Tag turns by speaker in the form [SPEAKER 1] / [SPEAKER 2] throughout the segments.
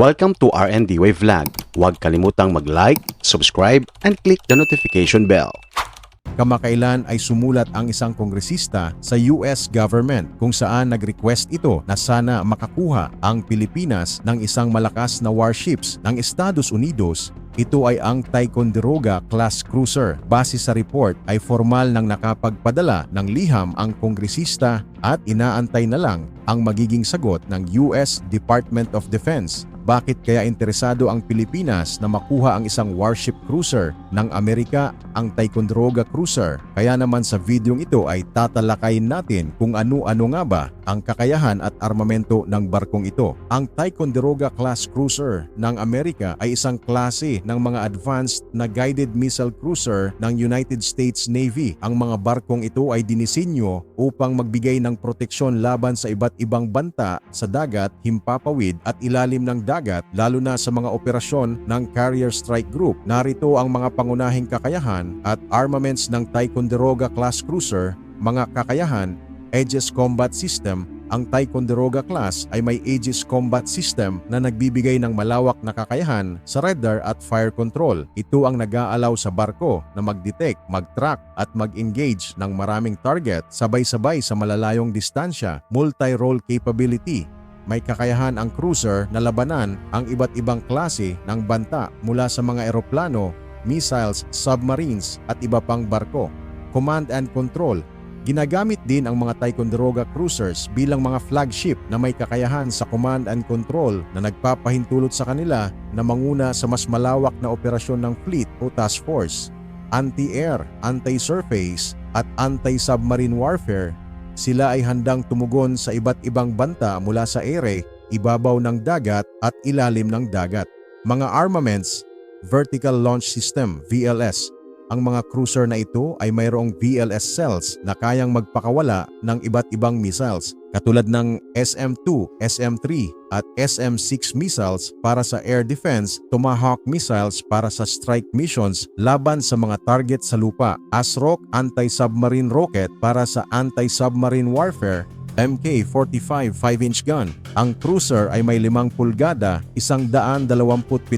[SPEAKER 1] Welcome to RND Wave Vlog. Huwag kalimutang mag-like, subscribe, and click the notification bell.
[SPEAKER 2] Kamakailan ay sumulat ang isang kongresista sa US government kung saan nag-request ito na sana makakuha ang Pilipinas ng isang malakas na warships ng Estados Unidos. Ito ay ang Ticonderoga class cruiser. Base sa report ay formal nang nakapagpadala ng liham ang kongresista at inaantay na lang ang magiging sagot ng US Department of Defense bakit kaya interesado ang Pilipinas na makuha ang isang warship cruiser ng Amerika, ang Ticonderoga Cruiser? Kaya naman sa videong ito ay tatalakayin natin kung ano-ano nga ba ang kakayahan at armamento ng barkong ito. Ang Ticonderoga class cruiser ng Amerika ay isang klase ng mga advanced na guided missile cruiser ng United States Navy. Ang mga barkong ito ay dinisenyo upang magbigay ng proteksyon laban sa iba't ibang banta sa dagat, himpapawid at ilalim ng dagat lalo na sa mga operasyon ng Carrier Strike Group. Narito ang mga pangunahing kakayahan at armaments ng Ticonderoga class cruiser, mga kakayahan, Aegis Combat System, ang Ticonderoga class ay may Aegis Combat System na nagbibigay ng malawak na kakayahan sa radar at fire control. Ito ang nag-aalaw sa barko na mag-detect, mag-track at mag-engage ng maraming target sabay-sabay sa malalayong distansya, multi-role capability, may kakayahan ang cruiser na labanan ang iba't ibang klase ng banta mula sa mga eroplano, missiles, submarines at iba pang barko. Command and control. Ginagamit din ang mga Ticonderoga cruisers bilang mga flagship na may kakayahan sa command and control na nagpapahintulot sa kanila na manguna sa mas malawak na operasyon ng fleet o task force. Anti-air, anti-surface at anti-submarine warfare sila ay handang tumugon sa iba't ibang banta mula sa ere, ibabaw ng dagat at ilalim ng dagat. Mga armaments, Vertical Launch System VLS. Ang mga cruiser na ito ay mayroong VLS cells na kayang magpakawala ng iba't ibang missiles katulad ng SM-2, SM-3 at SM-6 missiles para sa air defense, Tomahawk missiles para sa strike missions laban sa mga target sa lupa, ASROC anti-submarine rocket para sa anti-submarine warfare, MK-45 5-inch gun. Ang cruiser ay may 5 pulgada, 127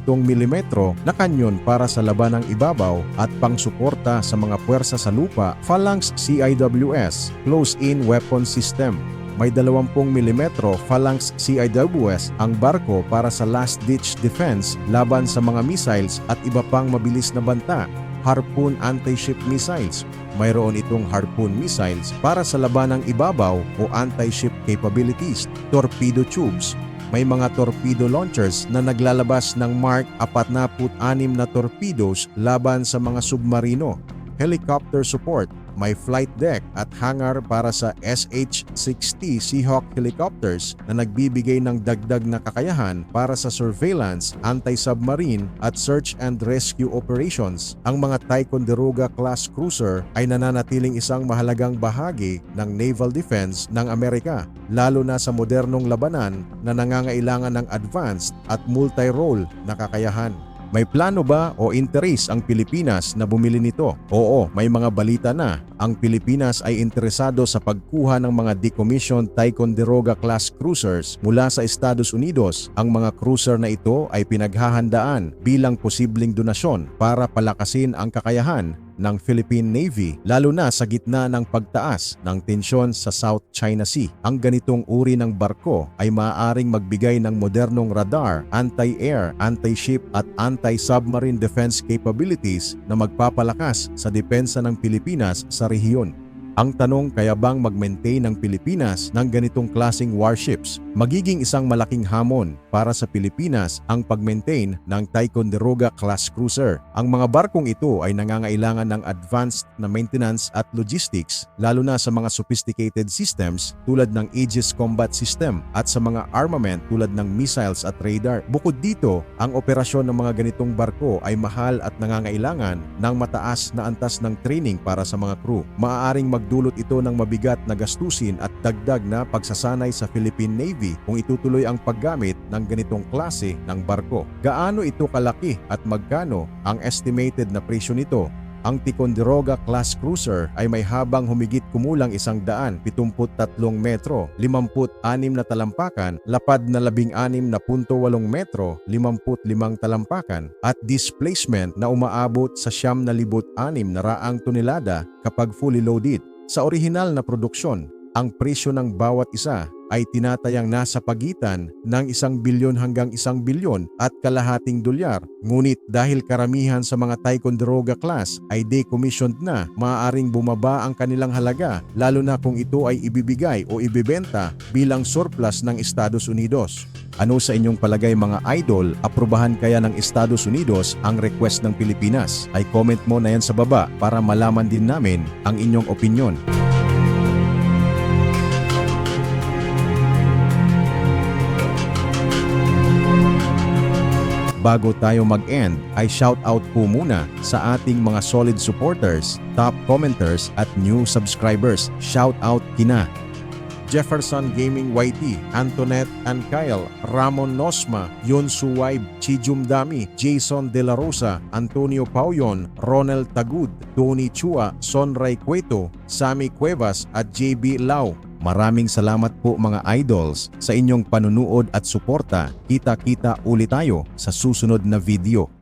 [SPEAKER 2] mm na kanyon para sa labanang ibabaw at pangsuporta sa mga puwersa sa lupa, Phalanx CIWS, Close-in Weapon System. May 20 mm Phalanx CIWS ang barko para sa last-ditch defense laban sa mga missiles at iba pang mabilis na banta. Harpoon anti-ship missiles. Mayroon itong Harpoon missiles para sa labanang ibabaw o anti-ship capabilities. Torpedo tubes. May mga torpedo launchers na naglalabas ng Mark 46 na torpedoes laban sa mga submarino. Helicopter support may flight deck at hangar para sa SH-60 Seahawk helicopters na nagbibigay ng dagdag na kakayahan para sa surveillance, anti-submarine at search and rescue operations. Ang mga Ticonderoga class cruiser ay nananatiling isang mahalagang bahagi ng naval defense ng Amerika, lalo na sa modernong labanan na nangangailangan ng advanced at multi-role na kakayahan. May plano ba o interes ang Pilipinas na bumili nito? Oo, may mga balita na. Ang Pilipinas ay interesado sa pagkuha ng mga decommissioned Ticonderoga class cruisers mula sa Estados Unidos. Ang mga cruiser na ito ay pinaghahandaan bilang posibleng donasyon para palakasin ang kakayahan ng Philippine Navy lalo na sa gitna ng pagtaas ng tensyon sa South China Sea. Ang ganitong uri ng barko ay maaaring magbigay ng modernong radar, anti-air, anti-ship at anti-submarine defense capabilities na magpapalakas sa depensa ng Pilipinas sa rehiyon. Ang tanong kaya bang mag-maintain ng Pilipinas ng ganitong klasing warships? Magiging isang malaking hamon para sa Pilipinas ang pag-maintain ng Ticonderoga class cruiser. Ang mga barkong ito ay nangangailangan ng advanced na maintenance at logistics lalo na sa mga sophisticated systems tulad ng Aegis Combat System at sa mga armament tulad ng missiles at radar. Bukod dito, ang operasyon ng mga ganitong barko ay mahal at nangangailangan ng mataas na antas ng training para sa mga crew. Maaaring magdulot ito ng mabigat na gastusin at dagdag na pagsasanay sa Philippine Navy kung itutuloy ang paggamit ng ganitong klase ng barko. Gaano ito kalaki at magkano ang estimated na presyo nito Ang Ticonderoga class cruiser ay may habang humigit kumulang isang daan, 73 metro, 56 na talampakan, lapad na 16 na punto 8 metro, 55 talampakan, at displacement na umaabot sa siyam na libot anim na raang tonelada kapag fully loaded. Sa orihinal na produksyon, ang presyo ng bawat isa ay tinatayang nasa pagitan ng isang bilyon hanggang isang bilyon at kalahating dolyar. Ngunit dahil karamihan sa mga Ticonderoga class ay decommissioned na, maaaring bumaba ang kanilang halaga lalo na kung ito ay ibibigay o ibibenta bilang surplus ng Estados Unidos. Ano sa inyong palagay mga idol, aprobahan kaya ng Estados Unidos ang request ng Pilipinas? Ay comment mo na yan sa baba para malaman din namin ang inyong opinion. Bago tayo mag-end, ay shout out po muna sa ating mga solid supporters, top commenters at new subscribers. Shout out kina Jefferson Gaming YT, Antoinette and Kyle, Ramon Nosma, Yun Suwaib, Chijum Dami, Jason De La Rosa, Antonio Pauyon, Ronel Tagud, Tony Chua, Sonray Cueto, Sammy Cuevas at JB Lau. Maraming salamat po mga idols sa inyong panunood at suporta. Kita-kita ulit tayo sa susunod na video.